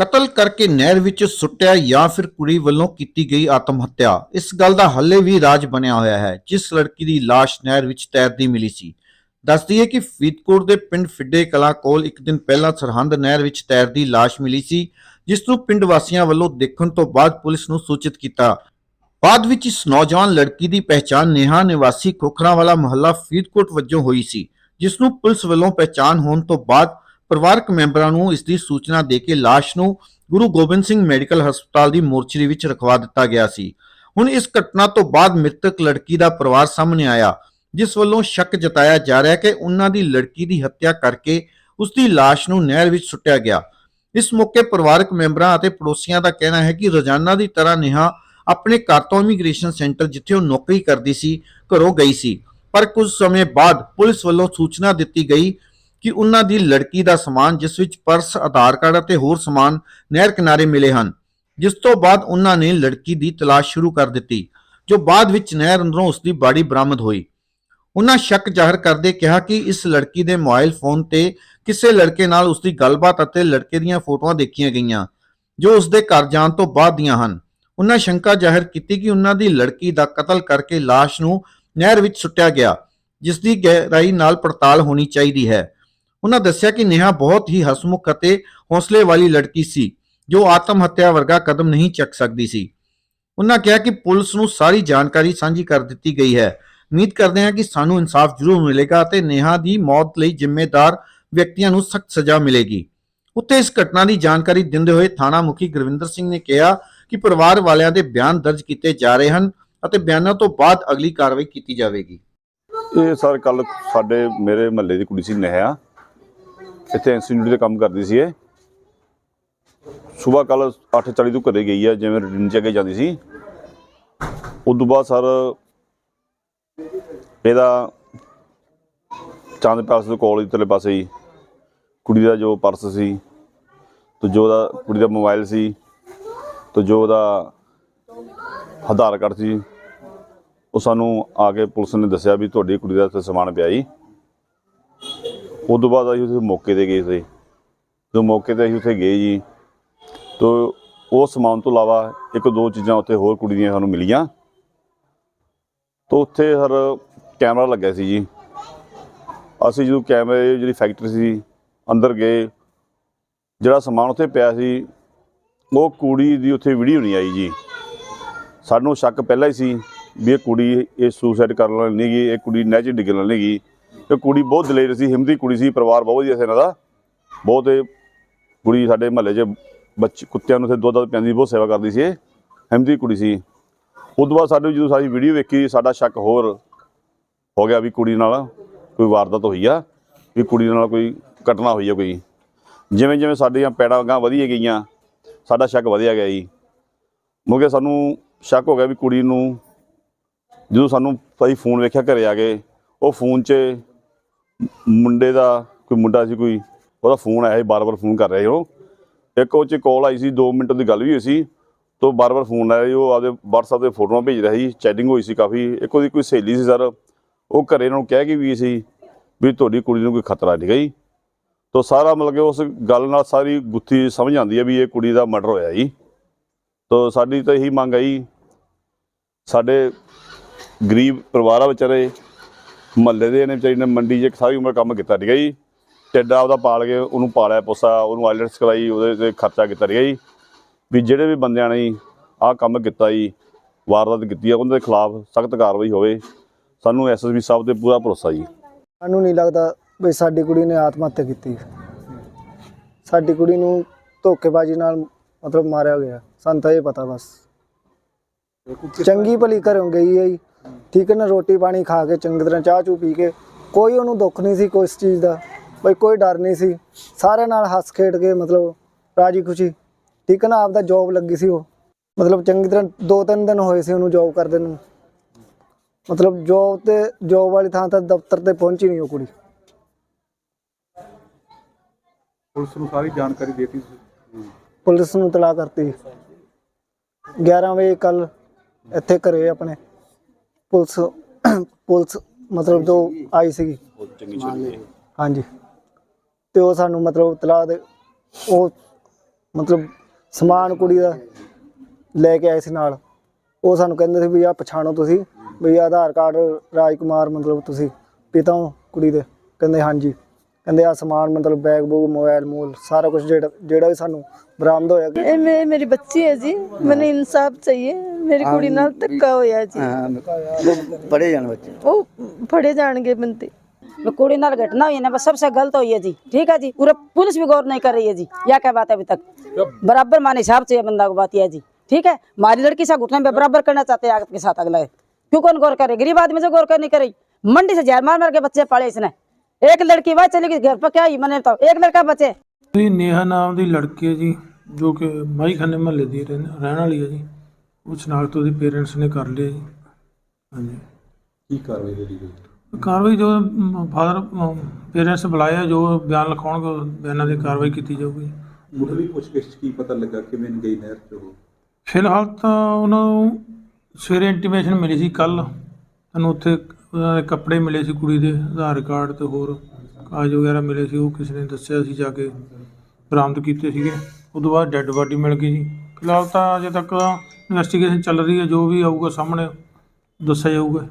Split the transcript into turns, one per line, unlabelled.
ਕਤਲ ਕਰਕੇ ਨਹਿਰ ਵਿੱਚ ਸੁੱਟਿਆ ਜਾਂ ਫਿਰ ਕੁੜੀ ਵੱਲੋਂ ਕੀਤੀ ਗਈ ਆਤਮ ਹੱਤਿਆ। ਇਸ ਗੱਲ ਦਾ ਹੱਲੇ ਵੀ ਰਾਜ ਬਣਿਆ ਹੋਇਆ ਹੈ, ਜਿਸ ਲੜਕੀ ਦੀ ਲਾਸ਼ ਨਹਿਰ ਵਿੱਚ ਤੈਰਦੀ ਮਿਲੀ ਸੀ। ਦੱਸਦੀ ਹੈ ਕਿ ਫਰੀਦਕੋਟ ਦੇ ਪਿੰਡ ਫਿੱਡੇ ਕਲਾਂ ਕੋਲ ਇੱਕ ਦਿਨ ਪਹਿਲਾਂ ਸਰਹੰਦ ਨਹਿਰ ਵਿੱਚ ਤੈਰਦੀ ਲਾਸ਼ ਮਿਲੀ ਸੀ, ਜਿਸ ਨੂੰ ਪਿੰਡ ਵਾਸੀਆਂ ਵੱਲੋਂ ਦੇਖਣ ਤੋਂ ਬਾਅਦ ਪੁਲਿਸ ਨੂੰ ਸੂਚਿਤ ਕੀਤਾ। ਬਾਅਦ ਵਿੱਚ ਇਸ ਨੌਜਵਾਨ ਲੜਕੀ ਦੀ ਪਹਿਚਾਣ ਨੇਹਾ ਨਿਵਾਸੀ ਖੋਖਰਾਂ ਵਾਲਾ ਮੁਹੱਲਾ ਫਰੀਦਕੋਟ ਵਜੋਂ ਹੋਈ ਸੀ, ਜਿਸ ਨੂੰ ਪੁਲਿਸ ਵੱਲੋਂ ਪਹਿਚਾਣ ਹੋਣ ਤੋਂ ਬਾਅਦ ਪਰਿਵਾਰਕ ਮੈਂਬਰਾਂ ਨੂੰ ਇਸ ਦੀ ਸੂਚਨਾ ਦੇ ਕੇ ਲਾਸ਼ ਨੂੰ ਗੁਰੂ ਗੋਬਿੰਦ ਸਿੰਘ ਮੈਡੀਕਲ ਹਸਪਤਾਲ ਦੀ ਮੋਰਚਰੀ ਵਿੱਚ ਰਖਵਾ ਦਿੱਤਾ ਗਿਆ ਸੀ। ਹੁਣ ਇਸ ਘਟਨਾ ਤੋਂ ਬਾਅਦ ਮ੍ਰਿਤਕ ਲੜਕੀ ਦਾ ਪਰਿਵਾਰ ਸਾਹਮਣੇ ਆਇਆ, ਜਿਸ ਵੱਲੋਂ ਸ਼ੱਕ ਜਤਾਇਆ ਜਾ ਰਿਹਾ ਹੈ ਕਿ ਉਹਨਾਂ ਦੀ ਲੜਕੀ ਦੀ ਹੱਤਿਆ ਕਰਕੇ ਉਸ ਦੀ ਲਾਸ਼ ਨੂੰ ਨਹਿਰ ਵਿੱਚ ਸੁੱਟਿਆ ਗਿਆ। ਇਸ ਮੌਕੇ ਪਰਿਵਾਰਕ ਮੈਂਬਰਾਂ ਅਤੇ ਪੜੋਸੀਆਂ ਦਾ ਕਹਿਣਾ ਹੈ ਕਿ ਰੋਜ਼ਾਨਾ ਦੀ ਤਰ੍ਹਾਂ ਨਿਹਾ ਆਪਣੇ ਘਰ ਤੋਂ ਇਮੀਗ੍ਰੇਸ਼ਨ ਸੈਂਟਰ ਜਿੱਥੇ ਉਹ ਨੌਕਰੀ ਕਰਦੀ ਸੀ, ਘਰੋਂ ਗਈ ਸੀ। ਪਰ ਕੁਝ ਸਮੇਂ ਬਾਅਦ ਪੁਲਿਸ ਵੱਲੋਂ ਸੂਚਨਾ ਦਿੱਤੀ ਗਈ ਕਿ ਉਹਨਾਂ ਦੀ ਲੜਕੀ ਦਾ ਸਮਾਨ ਜਿਸ ਵਿੱਚ ਪਰਸ, ਆਧਾਰ ਕਾਰਡ ਅਤੇ ਹੋਰ ਸਮਾਨ ਨਹਿਰ ਕਿਨਾਰੇ ਮਿਲੇ ਹਨ, ਜਿਸ ਤੋਂ ਬਾਅਦ ਉਹਨਾਂ ਨੇ ਲੜਕੀ ਦੀ ਤਲਾਸ਼ ਸ਼ੁਰੂ ਕਰ ਦਿੱਤੀ, ਜੋ ਬਾਅਦ ਵਿੱਚ ਨਹਿਰ ਅੰਦਰੋਂ ਉਸ ਦੀ ਬਾਡੀ ਬਰਾਮਦ ਹੋਈ। ਉਹਨਾਂ ਸ਼ੱਕ ਜ਼ਾਹਰ ਕਰਦੇ ਕਿਹਾ ਕਿ ਇਸ ਲੜਕੀ ਦੇ ਮੋਬਾਈਲ ਫੋਨ ਤੇ ਕਿਸੇ ਲੜਕੇ ਨਾਲ ਉਸ ਦੀ ਗੱਲਬਾਤ ਅਤੇ ਲੜਕੇ ਦੀਆਂ ਫੋਟੋਆਂ ਦੇਖੀਆਂ ਗਈਆਂ, ਜੋ ਉਸ ਦੇ ਘਰ ਜਾਣ ਤੋਂ ਬਾਅਦ ਦੀਆਂ ਹਨ। ਉਹਨਾਂ ਸ਼ੰਕਾ ਜ਼ਾਹਰ ਕੀਤੀ ਕਿ ਉਹਨਾਂ ਦੀ ਲੜਕੀ ਦਾ ਕਤਲ ਕਰਕੇ ਲਾਸ਼ ਨੂੰ ਨਹਿਰ ਵਿੱਚ ਸੁੱਟਿਆ ਗਿਆ, ਜਿਸ ਦੀ ਗਹਿਰਾਈ ਨਾਲ ਪੜਤਾਲ ਹੋਣੀ ਚਾਹੀਦੀ ਹੈ। ਉਹਨਾਂ ਦੱਸਿਆ ਕਿ ਨੇਹਾ ਬਹੁਤ ਹੀ ਹਸਮੁਖ ਅਤੇ ਹੌਸਲੇ ਵਾਲੀ ਲੜਕੀ ਸੀ, ਜੋ ਆਤਮ ਹੱਤਿਆ ਵਰਗਾ ਕਦਮ ਨਹੀਂ ਚੱਕ ਸਕਦੀ ਸੀ। ਉਹਨਾਂ ਕਿਹਾ ਕਿ ਪੁਲਿਸ ਨੂੰ ਸਾਰੀ ਜਾਣਕਾਰੀ ਸਾਂਝੀ ਕਰ ਦਿੱਤੀ ਗਈ ਹੈ। ਉਮੀਦ ਕਰਦੇ ਹਾਂ ਕਿ ਸਾਨੂੰ ਇਨਸਾਫ ਜ਼ਰੂਰ ਮਿਲੇਗਾ ਅਤੇ ਨੇਹਾ ਦੀ ਮੌਤ ਲਈ ਜ਼ਿੰਮੇਦਾਰ ਵਿਅਕਤੀਆਂ ਨੂੰ ਸਖਤ ਸਜ਼ਾ ਮਿਲੇਗੀ। ਉੱਤੇ ਇਸ ਘਟਨਾ ਦੀ ਜਾਣਕਾਰੀ ਦਿੰਦੇ ਹੋਏ ਥਾਣਾ ਮੁਖੀ ਗੁਰਵਿੰਦਰ ਸਿੰਘ ਨੇ ਕਿਹਾ ਕਿ ਪਰਿਵਾਰ ਵਾਲਿਆਂ ਦੇ ਬਿਆਨ ਦਰਜ ਕੀਤੇ ਜਾ ਰਹੇ ਹਨ ਅਤੇ ਬਿਆਨਾਂ ਤੋਂ ਬਾਅਦ ਅਗਲੀ ਕਾਰਵਾਈ ਕੀਤੀ ਜਾਵੇਗੀ।
ਇਹ ਸਰ ਕੱਲ ਸਾਡੇ ਮੇਰੇ ਮਹੱਲੇ ਦੀ ਕੁੜੀ ਸੀ ਨਹਿਆ ਇੱਥੇ ਇੰਸਟੀਚਿਊਟ ਦੇ ਕੰਮ ਕਰਦੀ ਸੀ ਇਹ। ਸਵੇਰ ਕੱਲ 8:40 ਤੋਂ ਘਰੇ ਗਈ ਆ, ਜਿਵੇਂ ਰੂਟੀਨ ਚ ਅੱਗੇ ਜਾਂਦੀ ਸੀ। ਉਸ ਤੋਂ ਬਾਅਦ ਸਰ, ਇਹਦਾ ਚਾਂਦ ਪਾਸ ਦੇ ਕੋਲ ਇਧਰਲੇ ਪਾਸੇ ਹੀ, ਕੁੜੀ ਦਾ ਜੋ ਪਰਸ ਸੀ, ਤੇ ਜੋ ਉਹਦਾ ਕੁੜੀ ਦਾ ਮੋਬਾਈਲ ਸੀ, ਤੇ ਜੋ ਉਹਦਾ ਆਧਾਰ ਕਾਰਡ ਸੀ, ਉਹ ਸਾਨੂੰ ਆ ਕੇ ਪੁਲਿਸ ਨੇ ਦੱਸਿਆ ਵੀ ਤੁਹਾਡੀ ਕੁੜੀ ਦਾ ਇੱਥੇ ਸਮਾਨ ਪਿਆ ਜੀ। ਉਸ ਤੋਂ ਬਾਅਦ ਅਸੀਂ ਉੱਥੇ ਮੌਕੇ ਤੇ ਗਏ ਸੀ। ਜਦੋਂ ਮੌਕੇ ਤੇ ਅਸੀਂ ਉੱਥੇ ਗਏ ਜੀ, ਤੋ ਉਹ ਸਮਾਨ ਤੋਂ ਇਲਾਵਾ ਇੱਕ ਦੋ ਚੀਜ਼ਾਂ ਉੱਥੇ ਹੋਰ ਕੁੜੀ ਦੀਆਂ ਸਾਨੂੰ ਮਿਲੀਆਂ। ਤੋ ਉੱਥੇ ਹਰ ਕੈਮਰਾ ਲੱਗਿਆ ਸੀ ਜੀ। ਅਸੀਂ ਜਦੋਂ ਕੈਮਰੇ ਜਿਹੜੀ ਫੈਕਟਰੀ ਸੀ, ਅੰਦਰ ਗਏ, ਜਿਹੜਾ ਸਮਾਨ ਉੱਥੇ ਪਿਆ ਸੀ, ਉਹ ਕੁੜੀ ਦੀ ਉੱਥੇ ਵੀਡੀਓ ਨਹੀਂ ਆਈ ਜੀ। ਸਾਨੂੰ ਸ਼ੱਕ ਪਹਿਲਾਂ ਹੀ ਸੀ ਵੀ ਇਹ ਕੁੜੀ ਇਹ ਸੁਸਾਈਡ ਕਰਨ ਵਾਲੀ ਨਹੀਂ ਗਈ ਇਹ ਕੁੜੀ ਨਹਿਰ 'ਚ ਡਿੱਗਣ ਵਾਲੀ ਗਈ ਇਹ ਕੁੜੀ ਬਹੁਤ ਦਲੇਰ ਸੀ ਹਿੰਮਤੀ ਕੁੜੀ ਸੀ, ਪਰਿਵਾਰ ਬਹੁਤ ਵਧੀਆ ਸੀ ਇਹਨਾਂ ਦਾ। ਬਹੁਤ ਕੁੜੀ ਸਾਡੇ ਮਹੱਲੇ 'ਚ ਬੱਚੇ, ਕੁੱਤਿਆਂ ਨੂੰ ਉੱਥੇ ਦੁੱਧ ਦੱਧ ਪਿਆਉਂਦੀ ਬਹੁਤ ਸੇਵਾ ਕਰਦੀ ਸੀ ਹਿੰਮਤੀ ਕੁੜੀ ਸੀ। ਉਸ ਤੋਂ ਬਾਅਦ ਸਾਡੇ ਜਦੋਂ ਸਾਡੀ ਵੀਡੀਓ ਵੇਖੀ, ਸਾਡਾ ਸ਼ੱਕ ਹੋਰ ਹੋ ਗਿਆ ਵੀ ਕੁੜੀ ਨਾਲ ਕੋਈ ਵਾਰਦਾਤ ਹੋਈ ਆ, ਵੀ ਕੁੜੀ ਨਾਲ ਕੋਈ ਘਟਨਾ ਹੋਈ ਆ ਕੋਈ। ਜਿਵੇਂ ਜਿਵੇਂ ਸਾਡੀਆਂ ਪੈੜਾਂ ਗਾਂ ਵਧੀਆ ਗਈਆਂ, ਸਾਡਾ ਸ਼ੱਕ ਵਧਿਆ ਗਿਆ ਜੀ। ਮੁਕੇ ਸਾਨੂੰ ਸ਼ੱਕ ਹੋ ਗਿਆ ਵੀ ਕੁੜੀ ਨੂੰ, ਜਦੋਂ ਸਾਨੂੰ ਅਸੀਂ ਫੋਨ ਵੇਖਿਆ ਘਰੇ ਆ ਕੇ, ਉਹ ਫੋਨ 'ਚ ਮੁੰਡੇ ਦਾ, ਕੋਈ ਮੁੰਡਾ ਸੀ ਕੋਈ, ਉਹਦਾ ਫੋਨ ਆਇਆ ਸੀ, ਬਾਰ-ਬਾਰ ਫੋਨ ਕਰ ਰਿਹਾ ਸੀ ਉਹ। ਇੱਕ ਉਹ 'ਚ ਕਾਲ ਆਈ ਸੀ 2 ਮਿੰਟ ਦੀ ਗੱਲ ਵੀ ਹੋਈ ਸੀ, ਤੋਂ ਬਾਰ-ਬਾਰ ਫੋਨ ਆਇਆ ਸੀ, ਉਹ ਆਪਦੇ WhatsApp ਤੇ ਫੋਟੋਆਂ ਭੇਜ ਰਿਹਾ ਸੀ ਚੈਟਿੰਗ ਹੋਈ ਸੀ ਕਾਫੀ। ਇੱਕ ਉਹਦੀ ਕੋਈ ਸਹੇਲੀ ਸੀ ਸਰ, ਉਹ ਘਰੇ ਨੂੰ ਕਹਿ ਕੇ ਵੀ ਸੀ ਵੀ ਤੁਹਾਡੀ ਕੁੜੀ ਨੂੰ ਕੋਈ ਖਤਰਾ ਨਹੀਂ ਗਈ। ਤੋਂ ਸਾਰਾ ਮਤਲਬ ਕਿ ਉਸ ਗੱਲ ਨਾਲ ਸਾਰੀ ਗੁੱਥੀ ਸਮਝ ਆਉਂਦੀ ਹੈ ਵੀ ਇਹ ਕੁੜੀ ਦਾ ਮਰਡਰ ਹੋਇਆ ਜੀ। ਤੋਂ ਸਾਡੀ ਤਾਂ ਇਹੀ ਮੰਗ ਆਈ ਸਾਡੇ ਗਰੀਬ ਪਰਿਵਾਰਾਂ ਵਿਚਾਰੇ ਮਹੱਲੇ ਦੇ ਨੇ ਵਿਚਾਰੀ ਨੇ ਮੰਡੀ 'ਚ ਇੱਕ ਸਾਰੀ ਉਮਰ ਕੰਮ ਕੀਤਾ ਠੀਕ ਹੈ ਜੀ। ਟੱਡਾ ਉਹਦਾ ਪਾਲ ਕੇ ਉਹਨੂੰ ਪਾਲਿਆ ਪੋਸਾ ਉਹਨੂੰ ਆਈਲੈਟਸ ਕਰਾਈ ਉਹਦੇ ਤੇ ਖਰਚਾ ਕੀਤਾ ਠੀਕ ਹੈ ਜੀ। ਵੀ ਜਿਹੜੇ ਵੀ ਬੰਦਿਆਂ ਨੇ ਆਹ ਕੰਮ ਕੀਤਾ ਜੀ ਵਾਰਦਾਤ ਕੀਤੀ ਆ ਉਹਨਾਂ ਦੇ ਖਿਲਾਫ ਸਖਤ ਕਾਰਵਾਈ ਹੋਵੇ। ਸਾਨੂੰ ਐਸਐਸਪੀ ਸਾਹਿਬ ਤੇ ਪੂਰਾ ਭਰੋਸਾ ਜੀ।
ਸਾਨੂੰ ਨਹੀਂ ਲੱਗਦਾ ਵੀ ਸਾਡੀ ਕੁੜੀ ਨੇ ਆਤਮ ਹੱਤਿਆ ਕੀਤੀ। ਸਾਡੀ ਕੁੜੀ ਨੂੰ ਧੋਖੇਬਾਜ਼ੀ ਨਾਲ ਮਤਲਬ ਮਾਰਿਆ ਗਿਆ। ਸਾਨੂੰ ਤਾਂ ਇਹ ਪਤਾ ਬਸ। ਚੰਗੀ ਭਲੀ ਘਰੋਂ ਗਈ ਹੈ ਜੀ। ਠੀਕ ਹੈ ਨਾ ਰੋਟੀ ਪਾਣੀ ਖਾ ਕੇ ਚੰਗੀ ਤਰ੍ਹਾਂ ਚਾਹ ਚੂ ਪੀ ਕੇ ਕੋਈ ਉਹਨੂੰ ਦੁੱਖ ਨਹੀਂ ਸੀ ਕੋਈ ਇਸ ਚੀਜ਼ ਦਾ ਬਈ ਕੋਈ ਡਰ ਨਹੀਂ ਸੀ। ਸਾਰਿਆਂ ਨਾਲ ਹੱਸ ਖੇਡ ਕੇ ਮਤਲਬ ਰਾਜੀ ਖੁਸ਼ੀ ਠੀਕ ਹੈ ਨਾ ਆਪਦਾ ਜੌਬ ਲੱਗੀ ਸੀ ਉਹ। ਮਤਲਬ ਚੰਗੀ ਤਰ੍ਹਾਂ ਦੋ ਤਿੰਨ ਦਿਨ ਹੋਏ ਸੀ ਉਹਨੂੰ ਜੌਬ ਕਰਦੇ ਨੂੰ। ਮਤਲਬ ਜੌਬ ਤੇ ਜੌਬ ਵਾਲੀ ਥਾਂ ਤੇ ਦਫ਼ਤਰ ਤੇ ਪਹੁੰਚੀ ਨਹੀਂ ਉਹ ਕੁੜੀ।
ਪੁਲਿਸ ਨੂੰ ਸਾਰੀ ਜਾਣਕਾਰੀ ਦੇਤੀ
ਪੁਲਿਸ ਨੂੰ ਤਲਾ ਕਰਤੀ। 11 ਵਜੇ ਕੱਲ ਇੱਥੇ ਘਰੇ ਆਪਣੇ। ਪੁਲਿਸ ਪੁਲਿਸ ਮਤਲਬ ਜੋ ਆਈ ਸੀਗੀ।
ਚੰਗੀ
ਹਾਂਜੀ। ਤੇ ਉਹ ਸਾਨੂੰ ਮਤਲਬ ਤਲਾ ਦੇ ਉਹ ਮਤਲਬ ਸਮਾਨ ਕੁੜੀ ਦਾ ਲੈ ਕੇ ਆਏ ਸੀ ਨਾਲ। ਉਹ ਸਾਨੂੰ ਕਹਿੰਦੇ ਸੀ ਵੀ ਆ ਪਛਾਣੋ ਤੁਸੀਂ ਵੀ ਆਧਾਰ ਕਾਰਡ ਰਾਜਕੁਮਾਰ ਮਤਲਬ ਤੁਸੀਂ ਪਿਤਾ ਹੋ ਕੁੜੀ ਦੇ। ਕਹਿੰਦੇ ਹਾਂਜੀ। ਕਹਿੰਦੇ ਆ ਸਮਾਨ ਮਤਲਬ ਬੈਗ ਬੂਗ ਮੋਬਾਈਲ ਮੂਲ ਸਾਰਾ ਕੁਝ ਜਿਹੜਾ ਜਿਹੜਾ ਵੀ ਸਾਨੂੰ ਬਰਾਮਦ ਹੋਇਆ
ਇਹ ਮੇ- ਮੇਰੀ ਬੱਚੀ ਹੈ ਜੀ ਮੈਨੂੰ ਇਨਸਾਫ ਚਾਹੀਏ ਮੇਰੀ ਕੁੜੀ ਨਾਲ ਧੱਕਾ ਹੋਇਆ ਜੀ
ਪੜੇ ਜਾਣ ਬੱਚੇ
ਉਹ ਫੜੇ ਜਾਣਗੇ ਬੰਦੇ
जो कुड़ी नाल घटना हुई है ना बस सबसे गलत हुई है जी ठीक है जी पूरा पुलिस भी गौर नहीं कर रही है जी या क्या बात है अभी तक बराबर माने हिसाब से ये बंदा को बात यह है जी ठीक है हमारी लड़की से घुटने पे बराबर करना चाहते हैं आपके साथ अगला क्यों कौन गौर करे गरीब आदमी से गौर कर नहीं करी मंडी से जहर मार मार के बच्चे पाले इसने एक लड़की वह चली गई घर पर क्या हुई मैंने बताओ एक लड़का बचे
ਇਹ ਨੇਹਾ ਨਾਮ ਦੀ ਲੜਕੀ ਹੈ ਜੀ ਜੋ ਕਿ ਮਾਈ ਖਾਨੇ ਮਹੱਲੇ ਦੀ ਰਹਿਣ ਰਹਿਣ ਵਾਲੀ ਹੈ ਜੀ ਉਹ ਸ਼ਨਾਖਤ ਉਹਦੇ ਪੇਰੈਂਟਸ ਨੇ ਕਰ ਲਿਆ ਜੀ ਹਾਂਜੀ
ਕੀ ਕਾਰਵਾਈ ਹੋਈ ਗਈ
ਕਾਰਵਾਈ ਜੋ ਫਾਦਰ ਪੇਰੈਂਟਸ ਬੁਲਾਇਆ ਜੋ ਬਿਆਨ ਲਿਖਾਉਣਗੇ ਉਹ ਬਿਆਨਾਂ ਦੀ ਕਾਰਵਾਈ ਕੀਤੀ ਜਾਊਗੀ
ਮੁੱਢਲੀ ਪੁੱਛਗਿੱਛ 'ਚ ਕੀ ਪਤਾ ਲੱਗਾ ਕਿਵੇਂ ਗਈ ਨਹਿਰ 'ਚ ਉਹ
ਫਿਲਹਾਲ ਤਾਂ ਉਹਨਾਂ ਨੂੰ ਸਵੇਰੇ ਇੰਟੀਮੇਸ਼ਨ ਮਿਲੀ ਸੀ ਕੱਲ ਸਾਨੂੰ ਉੱਥੇ ਉਹਨਾਂ ਦੇ ਕੱਪੜੇ ਮਿਲੇ ਸੀ ਕੁੜੀ ਦੇ, ਆਧਾਰ ਕਾਰਡ ਤੇ ਹੋਰ ਕਾਗਜ਼ ਵਗੈਰਾ ਮਿਲੇ ਸੀ, ਉਹ ਕਿਸੇ ਨੇ ਦੱਸਿਆ ਸੀ ਜਾ ਕੇ, ਬਰਾਮਦ ਕੀਤੇ ਸੀਗੇ। ਉਸ ਤੋਂ ਬਾਅਦ ਡੈੱਡ ਬਾਡੀ ਮਿਲ ਗਈ ਜੀ। ਫਿਲਹਾਲ ਤਾਂ ਅਜੇ ਤੱਕ ਇਨਵੈਸਟੀਗੇਸ਼ਨ ਚੱਲ ਰਹੀ ਹੈ, ਜੋ ਵੀ ਆਊਗਾ ਸਾਹਮਣੇ ਦੱਸਿਆ ਜਾਊਗਾ।